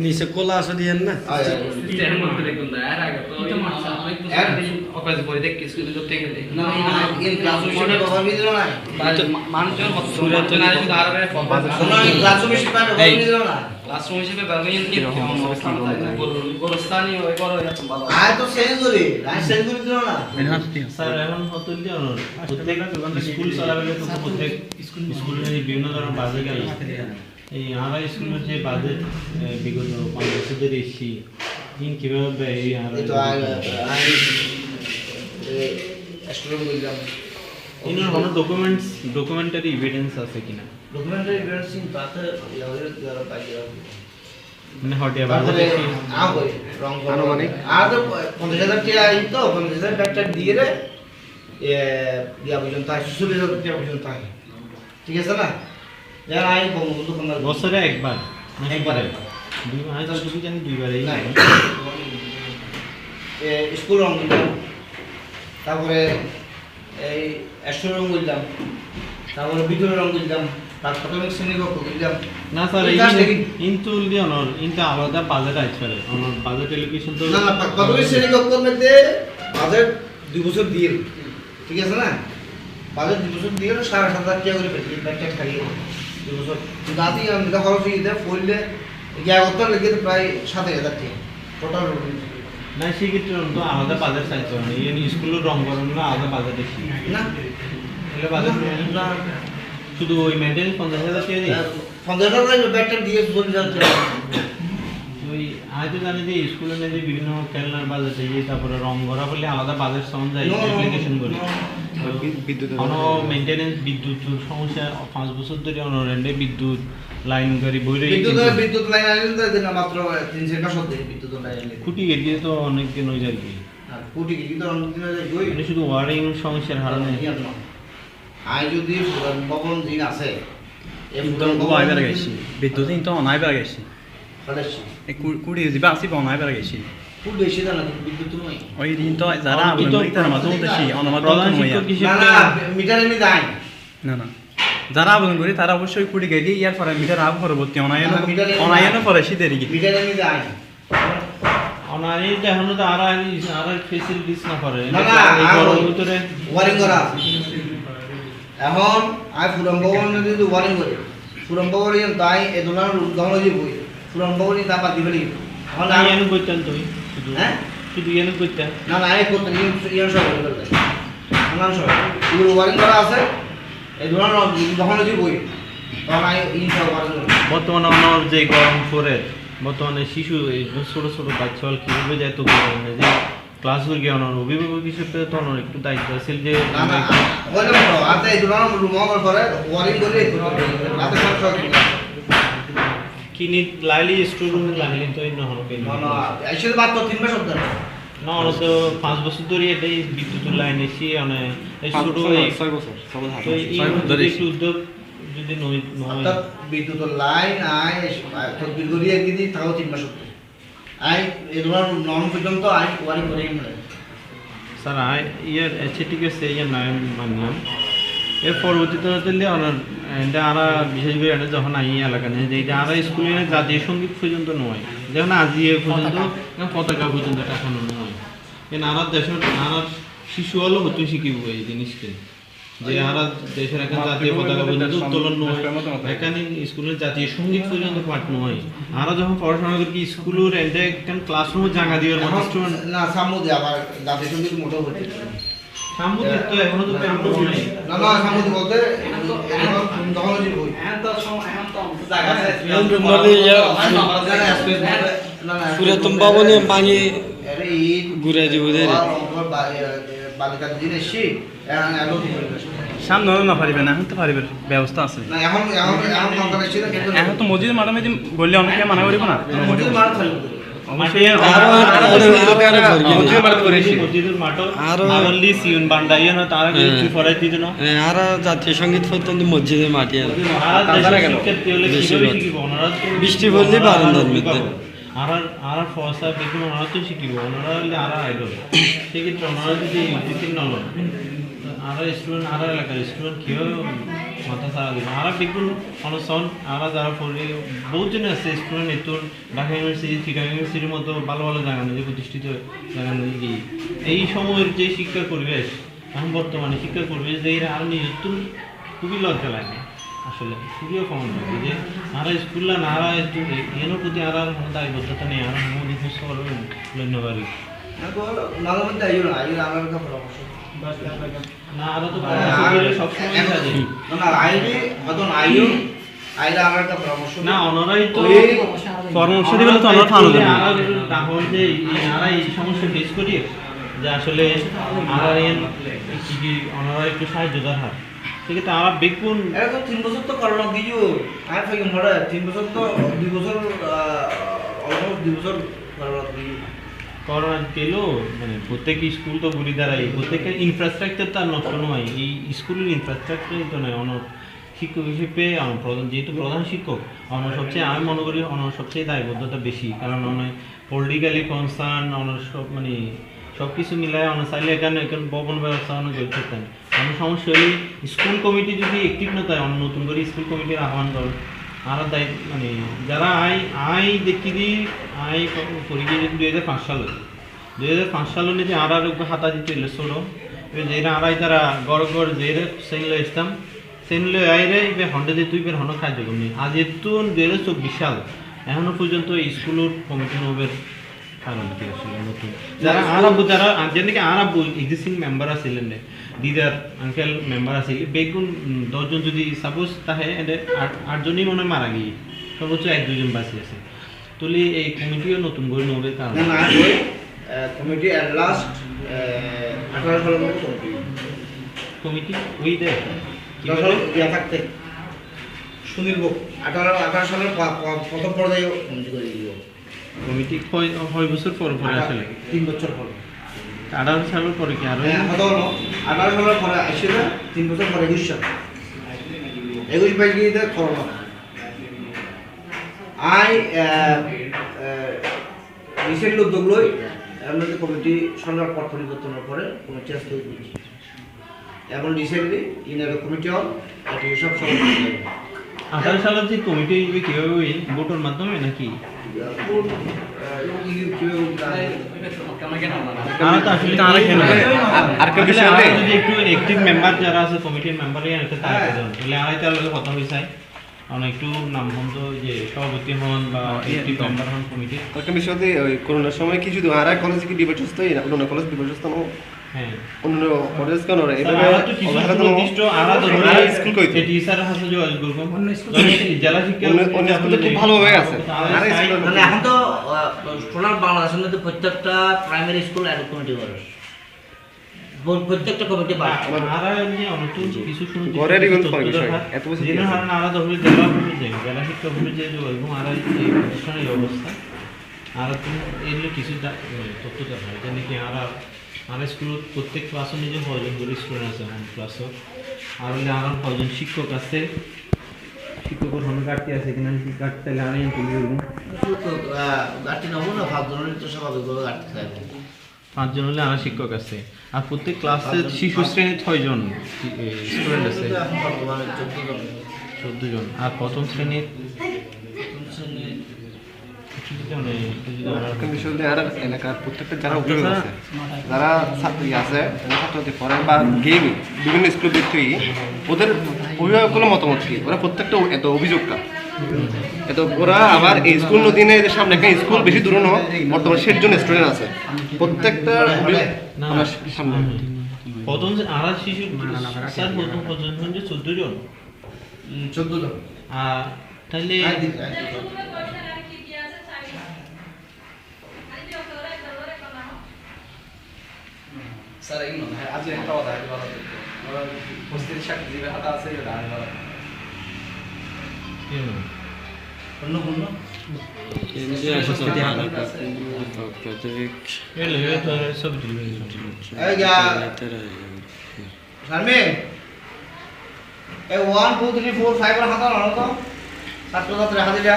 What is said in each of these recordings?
নিচে কোলা আসা দিয়েন না গেলে স্কুল বিভিন্ন ধরনের বাজেট এই আমরা স্কুলের যে বাজেট বিগত পাঁচ বছর ধরে এসছি ইন কীভাবে ব্যয় এই ইনার কোনো ডকুমেন্টস ডকুমেন্টারি এভিডেন্স আছে কিনা? ডকুমেন্টারি এভিডেন্স ইন তাতে ইয়াদের দ্বারা মানে হটিয়া বাজেট তারপরে আ কই রং আনুমানিক। আর তো পঞ্চাশ হাজার টাকা এই তো পঞ্চাশ হাজার টাকা দিয়ে রে এ দিয়া পর্যন্ত আয় চল্লিশ হাজার টাকা পর্যন্ত আয়। ঠিক আছে না? যারা আই বঙ্গবন্ধু কন্যা বছরে একবার না একবারে। দুই মাস যদি জানি দুইবারই স্কুল রং দিলাম তারপরে এই অ্যাস্ট্রো রং দিলাম তারপরে বিদ্যুৎ রং তার প্রাথমিক না স্যার দিয়ে অনর ইনটা আলাদা বাজেট আছে অনর বাজেট এলোকেশন তো না না প্রাথমিক শ্রেণি মধ্যে বাজেট দুই বছর দিয়ে ঠিক আছে না? বাজেট দুই বছর দিয়ে সাড়ে সাত হাজার টাকা করে পেয়েছি ব্যাগটা খাইয়ে দুই দাঁতি আমি খরচ হয়ে পড়লে গিয়া লেগে প্রায় সাত হাজার টাকা। টোটাল না সেক্ষেত্রে তো আলাদা বাজেট চাইছে না। স্কুলের রং করুন না আলাদা বাজেট এসে না। এগুলো না। শুধু ওই মেনটেন্স পঞ্চাশ হাজার টাকা পঞ্চাশ হাজার ব্যাগটা দিয়ে চলে যাচ্ছে ওই আমি তো জানি যে স্কুলে যে বিভিন্ন খেলনার এই তারপরে রং করা বলে আলাদা বাজেট সাউন্ড যায় অ্যাপ্লিকেশন করে। মেনটেনেন্স বিদ্যুৎ সমস্যা পাঁচ বছর ধরে অনরেন্ডে বিদ্যুৎ লাইন গাড়ি বই রয়ে বিদ্যুৎ বিদ্যুৎ লাইন তো দিন মাত্র বিদ্যুৎ লাইন খুঁটি গেটিয়ে তো অনেক দিন হয়ে যায় কি আর কোটি কি কিন্তু অনেক দিন যায় গই মানে শুধু ওয়ারিং সমস্যার হারণে আই যদি ভবন দিন আছে গেছি। বিদ্যুৎ কিন্তু অনাইবার গেছি। সদস্য এই কু- কুড়ি দিবা আসিব অনাইবার গেছি। খুব বেশি দাম না বিদ্যুৎ নয় ওই দিন তো যারা আমি আবেদন তারা মাঝে মধ্যে সেই অনামাত না না মিটার না না। যারা আবেদন করি তারা অবশ্যই কুড়ি গেলি ইয়ার পরে মিটার আব পরবর্তী অনায়ন না, মিটারে না। অনায়ন পরে মিটার এখনও তো আর আর ফেসিলিটিস না করে না, না, এই ভিতরে ওয়ারিং করা আছে। এখন ভবন যদি ওয়ারিং করে পুরম ভবন ইয়ান তাই এ দোলার দহন যে বই পুরম ভবন তা পাতি ফেলি এখন আমি তুই শুধু হ্যাঁ? শুধু ইয়ানো করতেন না না আই করতে ইয়ান ইয়ান সব করে দেয়। সব। এগুলো ওয়ারিং করা আছে। এই দোলার দহন যে বই তখন আই ইন ওয়ারিং বর্তমানে যে গরম পড়ে বর্তমানে শিশু এই ছোট ছোট বাচ্চা হল কীভাবে যায় তো গরমে যে ক্লাস করে গিয়ে অনর অভিভাবক হিসেবে তো একটু দায়িত্ব আছে যে আতে এই দোলার রুম করে ওয়ারিং করে রাতে সব সব কিনি লাইলি রুম লাগলি তো এই নহন পেলি না না এসে মাত্র তিন মাস অন্তর না অন তো পাঁচ বছর ধরে এটাই বিদ্যুৎ লাইন এসে মানে এই ছোট এই- ছয় বছর তো এই যদি একটু উদ্যোগ যদি নয় নয় অর্থাৎ বিদ্যুৎ লাইন আই তদবির করিয়ে দিদি তাও তিন মাস অন্তর আই এই ধরুন নন পর্যন্ত আই ওয়ারিং করে মানে স্যার আই ইয়ার ঠিক আছে ইয়ার নাম মানলাম। এর পরবর্তীতে হতে ওনার এটা আরা বিশেষ করে এটা যখন আই এলাকা নেই এটা আরা স্কুলে জাতীয় সংগীত পর্যন্ত নয়। যেমন আজি পর্যন্ত পতাকা পর্যন্ত টাকানো নয়। কিন্তু আরার দেশের আরার শিশু হলো হতে শিখিব এই জিনিসকে। যে আরা দেশের এখন জাতীয় পতাকা পর্যন্ত উত্তোলন নয়। এখানে স্কুলের জাতীয় সংগীত পর্যন্ত পাঠ নয়। আরা যখন পড়াশোনা করি স্কুলের এটা ক্লাসরুমে জায়গা দিয়ে মতো স্টুডেন্ট না সামুদে আবার জাতীয় সংগীত মোটেও হচ্ছে সামুদ্রিক তো এখনও তো প্রাপ্ত হয় না না সামুদে বলতে তখন যে বই পুরাতন ভবনে পানি ঘুরে দিব রে। বালিকার দিন এসছি এখন এলো সামনে না পারিবে না এখন তো পারিবে ব্যবস্থা আছে। না এখন না তো মসজিদ মাঠে বললে অনেকে মানা করিব না। মসজিদে মারা হ্যাঁ। হ্যাঁ, জাতীয় সংগীত পর্যন্ত মসজিদে মাটি বৃষ্টি পড়লে বারান্দার মধ্যে। শিখাবো। আর আর ফসা দেখুন ওনারা তো শিখিব ওনারা হলে আর আইডল সেক্ষেত্রে ওনারা যদি ইউটিউব নলন আর স্টুডেন্ট, আর এলাকার স্টুডেন্ট, কেউ মাথা সারা দিব আর বিগুন অনসন আর যারা পড়ে বহুত জন আছে স্টুডেন্ট এতুন ঢাকা ইউনিভার্সিটি চিটাগাং ইউনিভার্সিটির মতো ভালো ভালো জায়গা যে প্রতিষ্ঠিত জায়গা এই এই সময়ের যে শিক্ষা পরিবেশ, এখন বর্তমানে শিক্ষা পরিবেশ যে আর নিজের খুবই লজ্জা লাগে। আসলে খুবই কমন লাগে যে আরা স্কুল না আরা এর প্রতি আর কোনো দায়বদ্ধতা নেই, আর আমাদের খোঁজ খবর ধন্যবাদ। না আইলে আমার একটা পরামর্শ না আরও তো আর- সবসময় এখন- না, না, আইলে আইও আইলে আমার একটা পরামর্শ না অনরাই তো পরামর্শ দিবে তো আমরা থানো যাবে আর যে এই- এই সমস্যা ফেস করি যে আসলে আর কি কি অনরা একটু সাহায্য দরকার সেক্ষেত্রে আমরা বেগুন এটা তিন বছর তো করোনা দিজু আর ফাইকে তিন বছর তো দুই বছর অলমোস্ট দুই বছর করোনা দিজু করোনা গেল মানে প্রত্যেক স্কুল তো ঘুরি দাঁড়াই প্রত্যেকের ইনফ্রাস্ট্রাকচার তার নষ্ট নয়, এই স্কুলের ইনফ্রাস্ট্রাকচারই তো নয় অন শিক্ষক হিসেবে আমার প্রধান, যেহেতু প্রধান শিক্ষক আমার সবচেয়ে, আমি মনে করি আমার সবচেয়ে দায়বদ্ধতা বেশি, কারণ অনেক পলিটিক্যালি কনসার্ন অনেক সব মানে সব কিছু মিলায় অনেক চাইলে এখানে এখানে ভবন ব্যবস্থা অনেক গড়ে থাকতেন অনেক সমস্যা হলে স্কুল কমিটি যদি অ্যাক্টিভ না থাকে অন্য নতুন করে স্কুল কমিটির আহ্বান করে আর দায়িত্ব মানে যারা আই আই দেখি দি আই করি যে দুই হাজার পাঁচ সালে। দুই হাজার পাঁচ সালে যে আর আর হাতা দিতে এলো ছোটো এবার যেরা আড়াই তারা গড় গড় যেরে সেন লো ইসলাম সেন লো আইরে এবার হন্ডে দিয়ে তুই বের হন খাদ্য কমি আজ এতো দুই হাজার চব্বিশ সাল, এখনও পর্যন্ত স্কুলের কমিটি নবের কারণ কি আসলে নতুন। যারা আরব, যারা যেদিকে আরব এক্সিস্টিং মেম্বার আছিলেন দিদার আঙ্কেল মেম্বার আছিল। বেগুন দশজন যদি সাপোজ তাহে আটজনই মনে মারা গিয়ে সর্বোচ্চ এক দুজন বাঁচি আছে। তুলি এই কমিটিও নতুন করে নবে কারণ কমিটি লাস্ট আঠারো সালের মতো কমিটি ওই দে। কি দশ বলে? সাল থাকতে সুনীল বোক আঠারো আঠারো সালের প্রথম পর্যায়ে কমিটি করে দিব। কমিটি কয় বছর পর পরে আসলে তিন বছর পরে আঠারো সালের পরে কি আরও হ্যাঁ আঠারো সালের পরে আসছিল তিন বছর পরে একুশ সাল। একুশ বাইশ গিয়ে করোনা। আই রিসেন্টলি উদ্যোগ লই আমাদের কমিটি সরকার পট পরিবর্তনের পরে কমিটি আসতে এখন রিসেন্টলি ইনার কমিটি হল এটি সব সব আঠারো সালের যে কমিটি হইবে কীভাবে হই ভোটের মাধ্যমে নাকি? ওই করোনার সময় কি যদি আর কলেজে কি অন্য কলেজ বিপর্যস্ত হ্যাঁ। মানে এখন তো টোটাল বাংলাদেশের মধ্যে প্রত্যেকটা প্রাইমারি স্কুল এক কমিটি করে। প্রত্যেকটা কমিটি বা আরা এমনি অনতুন কিছু তুমি এগুলো তথ্য দরকার যে নাকি আরা আর স্কুলত প্রত্যেক ক্লাসও নিজে কয়জন করে স্টুডেন্ট আছে হোম ক্লাসও আর হলে আর কয়জন শিক্ষক আছে। শিক্ষকের হন কাটতে আছে কিনা কি কাটতে আর ইন্টারভিউ গাড়ি নেব? না? ধরনের তো স্বাভাবিকভাবে গাড়ি থাকবে। পাঁচজন হলে আমার শিক্ষক আছে। আর প্রত্যেক ক্লাসে শিশু শ্রেণির ছয়জন স্টুডেন্ট আছে। চোদ্দ জন। আর প্রথম শ্রেণির আর এলাকার প্রত্যেকটা যারা অভিভাবক আছে যারা ছাত্রী আছে যারা পড়ে বা গেমই বিভিন্ন স্কুল ভিত্তি ওদের অভিভাবকগুলো মতামত কি? ওরা প্রত্যেকটা এত অভিযোগটা। এত ওরা আবার এই স্কুল নদীনে এদের সামনে একটা স্কুল বেশি দূরে নয় বর্তমানে ষাট জন স্টুডেন্ট আছে। প্রত্যেকটা সামনে। প্রথম আর শিশু স্যার প্রথম প্রথম চোদ্দ জন? চোদ্দ জন। তাহলে আয় দিন, আয় দিন। স্যার এই নয় আজ একটা কথা আছে বলা আমরা উপস্থিতি সাক্ষী দিবে হাতা আছে এটা আমি বলা অন্য কোনো? সব দিবে এই যা। শারমিন এই one two three four five এর হাতা নাও তো। ছাত্র ছাত্রী হাতে যা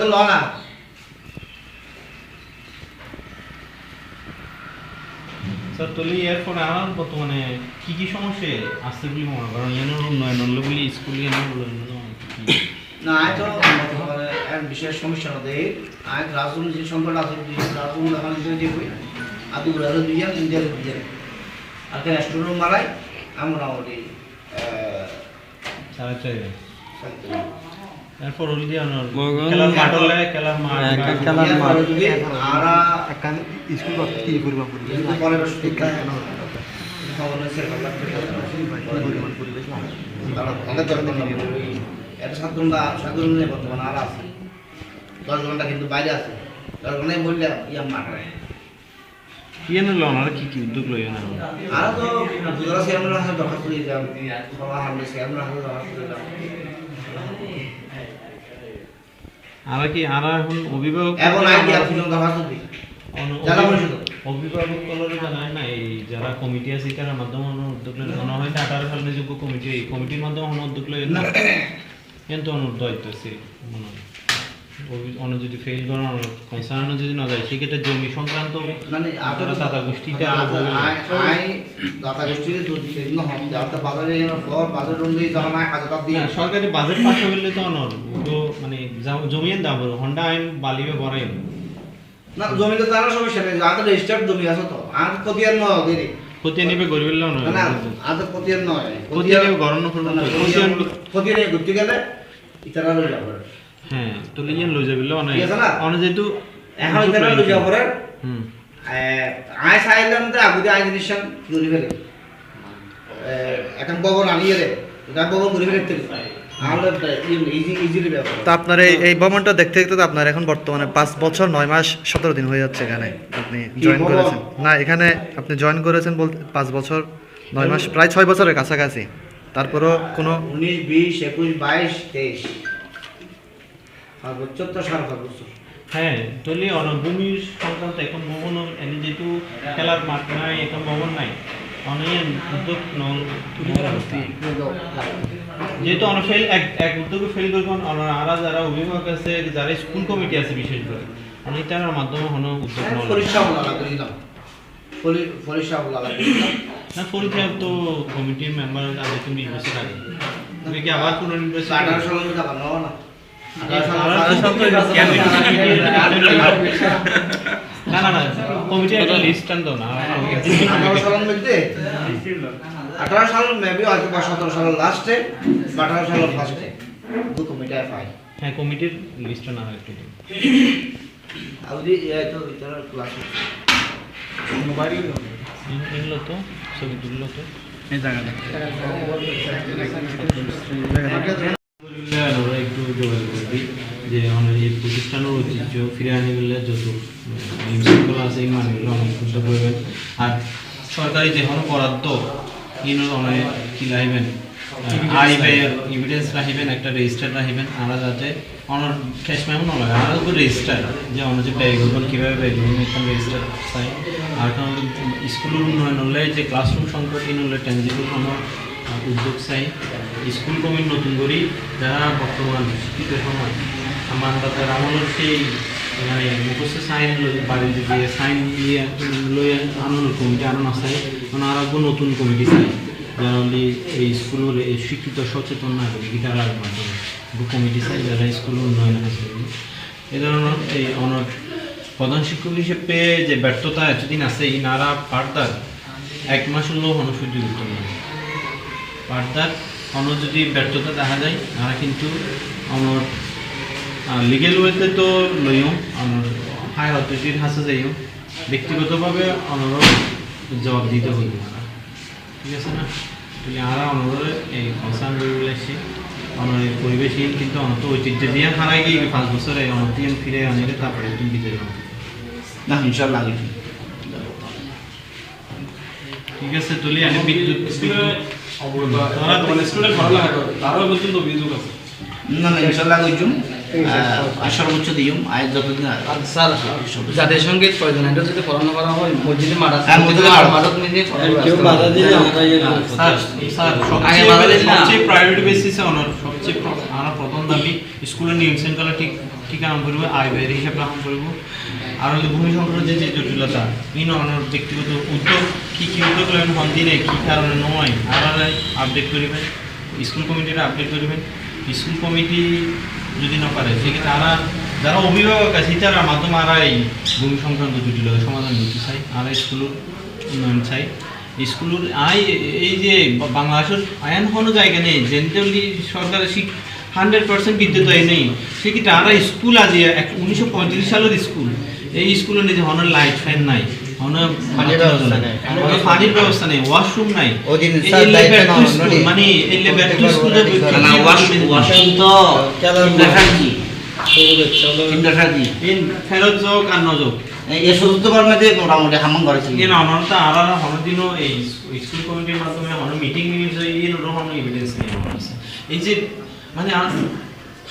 তো ল না। স্যার তাহলে এরপরে আর বর্তমানে কি কি সমস্যা আসছে বলে মনে করেন এনের উন্নয়ন হলো বলে স্কুল এনের উন্নয়ন না আয় তো এক বিশেষ সমস্যা নদে আয় ক্লাসরুম যে সংকট আছে ক্লাসরুম এখন যে যে আদু গুলো দুইজন ইন্ডিয়ার দুইজন আর কেন স্টুডেন্ট মারাই আমরা মোটামুটি সাড়ে চার এরপর হল মগন- খেলার মাঠ হলে খেলার মাঠ হ্যাঁ, খেলার মাঠ। আরা একখান স্কুল করতে কি করবা শিক্ষা এটা সাত ঘণ্টা সাত ঘণ্টা আর আছে। দশ ঘণ্টা কিন্তু বাইরে আছে। দশ ঘন্টায় বললে ইয়া মাঠায় কি এনে ওনারা কি কি উদ্যোগ লই এনে আর তো দুজরা চেয়ারম্যানের হাতে দরখাস্ত দিয়ে যাও। সভা হামলে চেয়ারম্যানের হাতে দরখাস্ত দিয়ে যাও। আর কি আর এখন অভিভাবক এখন আই দিয়া পর্যন্ত দরখাস্ত দিই জেলা পরিষদ। অভিভাবক কলরে জানায় না এই যারা কমিটি আছে এটার মাধ্যমে উদ্যোগ লই মনে হয় তার ফলে যোগ্য কমিটি এই কমিটির মাধ্যমে উদ্যোগ লই না। কিন্তু অনুরোধ দায়িত্ব আছে মনে হয়। অভি- অন্য যদি ফেল করেন কনসার্ন যদি না যায় সেক্ষেত্রে জমি সংক্রান্ত মানে আপনারা গোষ্ঠীটা আই দাতা গোষ্ঠীর সেদিন যাতে বাজারে বাজার অনুযায়ী হাজার টাকা দিয়ে। সরকারি বাজেট পাস করলে তো অনর তো মানে যা- জমিয়েন দাম হন্ডা আইন বালিবে বড়াই না জমিতে তারা সমস্যা নেই যাতে রেজিস্টার্ড জমি আছে তো আর কতিয়ার নয় দেরি। নিবে গরিবের লোন না না আর তো কতিয়ার নয়। গরম করব কতিয়ার নিয়ে ঘুরতে গেলে ইতারা যাবে। হ্যাঁ তো লই যেহেতু এখন ইতারা লই হুম। তো জিনিস ফেলে। এখন আনিয়ে রে এটা ফেলে তো আপনার এই এই ভবনটা দেখতে দেখতে তো আপনার এখন বর্তমানে পাঁচ বছর নয় মাস সতেরো দিন হয়ে যাচ্ছে এখানে। আপনি জয়েন করেছেন। না এখানে আপনি জয়েন করেছেন বলতে পাঁচ বছর নয় মাস প্রায় ছয় বছরের কাছাকাছি। তারপরও কোনো উনিশ বিশ একুশ বাইশ তেইশ। সর্বোচ্চ তো সাড়ে হ্যাঁ অনেক সংক্রান্ত এখন ভবন এনে যেহেতু খেলার মাঠ নাই এখন ভবন নাই অনেক উদ্যোগ যেহেতু অনেক ফেল এক এক উদ্যোগে ফেল করবেন আরা যারা অভিভাবক আছে যারা স্কুল কমিটি আছে বিশেষ করে অনেক তার মাধ্যমে হনো উদ্যোগ পরীক্ষা না পরীক্ষা তো কমিটির মেম্বার আগে তুমি বছর আগে। তুমি কি আবার কোনো আঠারো নেওয়া না। না না না কমিটি একটা লিস্ট আনতো না আঠারো সালের মধ্যে আঠারো সাল মেবি হয়তো বা সতেরো সালের লাস্টে বা আঠারো সালের ফার্স্টে দু কমিটায় পাই। হ্যাঁ কমিটির লিস্ট না হয় একটু আর এই তো ভিতরে ক্লাস এগুলো তো ছবি তুললো তো। এই জায়গাটা আমরা একটু যোগাযোগ করবি যে আমাদের এই প্রতিষ্ঠানের ঐতিহ্য ফিরে আনি গেলে যত নিয়ম আছে এই মানগুলো অনেক করতে করবেন আর সরকারি যে কোনো বরাদ্দ ইনো অনেক কি লাইবেন? আইবে এভিডেন্স রাখিবেন একটা রেজিস্টার রাখিবেন আমরা যাতে অনার ক্যাশ মেমো না আমরা উপর রেজিস্টার যে আমরা যে ব্যয় করবেন কীভাবে ব্যয় করবেন একটা রেজিস্টার চাই। আর কারণ স্কুলের উন্নয়ন হলে যে ক্লাসরুম সংকট ইন হলে টেনজিবল কোনো উদ্যোগ চাই। স্কুল কমিটি নতুন করি যারা বর্তমান শিক্ষিত সময় আমার তাদের আমলের সেই মানে মুখস্থ সাইন বাড়ি দিয়ে সাইন দিয়ে লই আনন্দ কমিটি, আনন্দ চাই মানে আর একবার নতুন কমিটি চাই। যারা হলি এই স্কুলের এই শিক্ষিত সচেতন নাগরিক তারা মাধ্যমে কমিটি চাই, যারা স্কুল উন্নয়ন আছে এই ধরনের এই অনর প্রধান শিক্ষক হিসেবে যে ব্যর্থতা এতদিন আছে, এই নারা পাঠদার এক মাস হলেও অনুসূচি উত্তম পাঠদার অন্য যদি ব্যর্থতা দেখা যায়, তারা কিন্তু আমার লিগেল ওয়েতে তো লইও আমার হায়ার অথরিটির হাসে যাইও। ব্যক্তিগতভাবে অনর জবাব দিতে হইব। না ঠিক আছে না? তাহলে আমরা অনর এই কনসার্ন রয়ে আসছি অনর এই পরিবেশহীন কিন্তু অনত ঐতিহ্য দিয়ে হারাই গিয়ে পাঁচ বছরে অনতিন ফিরে আনিলে তারপরে তুমি বিজয় না ইনশাল্লাহ ঠিক আছে তুলি আমি বিদ্যুৎ স্কুলে স্টুডেন্ট ভালো লাগে তারও পর্যন্ত অভিযোগ আছে। না না ইনশাল্লাহ আর সর্বোচ্চ দিউম আয় যতদিন স্যার যাদের সঙ্গে প্রয়োজন এটা যদি পড়ানো করা হয় মসজিদে মারা করব। স্যার স্যার আগে সবচেয়ে বাধা দিন না। সবচেয়ে প্রায়োরিটি বেসিসে অনার সবচেয়ে আমার প্রথম দাবি স্কুলের নিয়ম শৃঙ্খলা ঠিক ঠিক আরাম করব আয় ব্যয়ের হিসাব রাখা করব। আর হলো ভূমি সংক্রান্ত যে জটিলতা ইন অনার ব্যক্তিগত উদ্যোগ কি কি উদ্যোগ হন দিনে কি কারণে নয় আর আপডেট করিবেন স্কুল কমিটিটা আপডেট করিবেন। স্কুল কমিটি যদি না পারে সেক্ষেত্রে তারা যারা অভিভাবক আছে তারা মাধ্যমে আর এই ভূমি সংক্রান্ত জটিলতা সমাধান করতে চাই আর স্কুলের উন্নয়ন চাই স্কুলের আই, এই যে বাংলাদেশের আইন কোনো জায়গা নেই জেনারেলি সরকারের হান্ড্রেড পার্সেন্ট বিদ্যুৎ আইন নেই। সেক্ষেত্রে আমরা স্কুল আজ উনিশশো পঁয়ত্রিশ সালের স্কুল এই স্কুলের নিজে হনের লাইট ফ্যান নাই। হনের পানির ব্যবস্থা নাই। পানির ব্যবস্থা নেই। ওয়াশরুম নাই। ওদিন স্যার যে দায়িত্ব back to নেওয়া school, নদী। মানে এর ঠিক করে। না, ওয়াশ- ওয়াশরুম তো খেলার কি শুরু চলো দেখা কি এই ফেরত যোগ আর নযোগ। এই চতুর্থবার মধ্যে মোটামুটি হামাং করেছে না অনন্ত আর আর হনদিনও এই স্কুল কমিটির মাধ্যমে হন মিটিং মিনিটস এই রকম এভিডেন্স নিয়ে এই যে মানে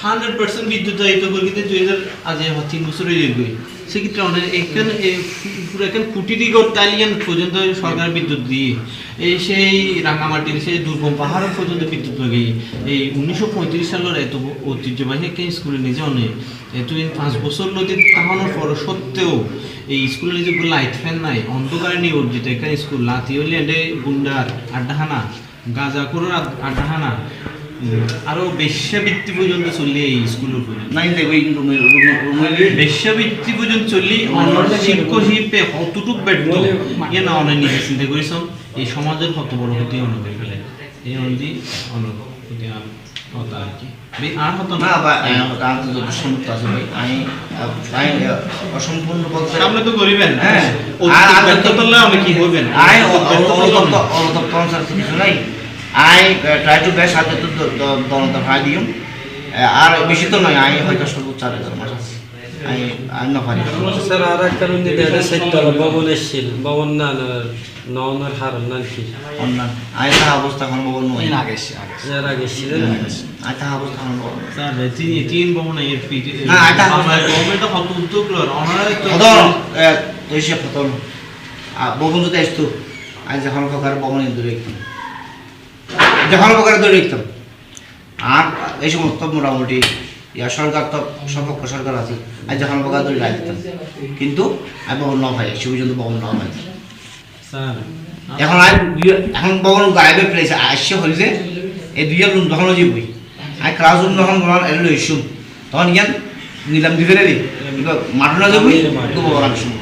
হান্ড্রেড পার্সেন্ট বিদ্যুৎ দায়িত্ব করি কিন্তু দুই হাজার আজ এ তিন বছর হয়ে যাবে সেক্ষেত্রে অনেক এখানে পুরো এখানে কুটিটি তালিয়ান পর্যন্ত সরকার বিদ্যুৎ দিয়ে এই সেই রাঙামাটির সেই দুর্গম পাহাড় পর্যন্ত বিদ্যুৎ লাগে এই উনিশশো পঁয়ত্রিশ সালের এত ঐতিহ্যবাহী একটা স্কুলে নিজে অনেক এতদিন পাঁচ বছর নদীর তাহানোর পর সত্ত্বেও এই স্কুলে যে লাইট ফ্যান নাই, অন্ধকারে নিবর্জিত এখানে স্কুল লাতি হইলে এডে গুন্ডার আড্ডাহানা গাঁজা করার আড্ডাহানা আরও বেশ্যাবৃত্তি পর্যন্ত চললে এই স্কুলের পর্যন্ত নাই রুমে রুমে বেশ্যাবৃত্তি পর্যন্ত চললি অন্য শিক্ষক হিসেবে কতটুক ব্যর্থ? ইয়ে না অনেক নিজে চিন্তা করেছ এই সমাজের কত বড় ক্ষতি অনেক ফেলে এই অনদি আর হতা আর কি। আর হতো না। না বা আমি তো সম্মত আছে ভাই আমি আমি অসম্পূর্ণ বলতে সামনে তো করিবেন। হ্যাঁ। আর অনেক কি ব্যর্থ করলে কনসার্ট কিছু নাই আই ট্রাই টু বেস্ট হাতে তো দলতা ভাই দিম আর বেশি তো নয় আই হয়তো সর্বোচ্চ আর হাজার মাস আছে। আই আই না পারি। স্যার আর একটা রুম দিতে এটা সেটতলা ভবন এসছিল। ভবন না না নওনের না কি? অন্যান্য আই তাহা অবস্থা এখন বলব নয়। আগে এসে, আগে এসে। এর আগে ছিলেন আই তাহা অবস্থা এখন বলব স্যার তিন তিন ভবন পিটি না, এটা- আমার গভর্নমেন্ট কত উদ্যোগ লর অনারে তো ফতন তো সে ফতন বগুন যদি আসতো আজ যখন প্রকার বগুন দূরে একদম যখন প্রকার দূরে একদম আর এই সমস্ত মোটামুটি ইয়া সরকার তো সপক্ষ সরকার আছে আজ যখন প্রকার দূরে রাখতাম কিন্তু আমি বগুন ন ভাই সে পর্যন্ত বগুন ন ভাই এখন আর এখন বগুন গায়েবে ফেলেছে আসছে হয়েছে এই দুই রুম তখন যাবই আর ক্লাস রুম যখন বলার এলো ইস্যু তখন ইয়ান নিলাম দিবে রে। কিন্তু মাঠে না যাবই তো আমি শুনব।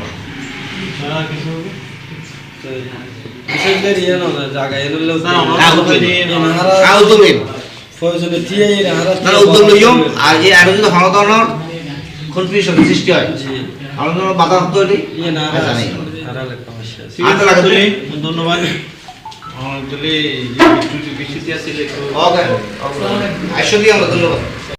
করে ইয়ে হ্যাঁ, তারা হনতনের কনফিউশন সৃষ্টি হয়। জি। বাধা তুলি। ধন্যবাদ। ওকে আইসো দিয়ে আমরা ধন্যবাদ।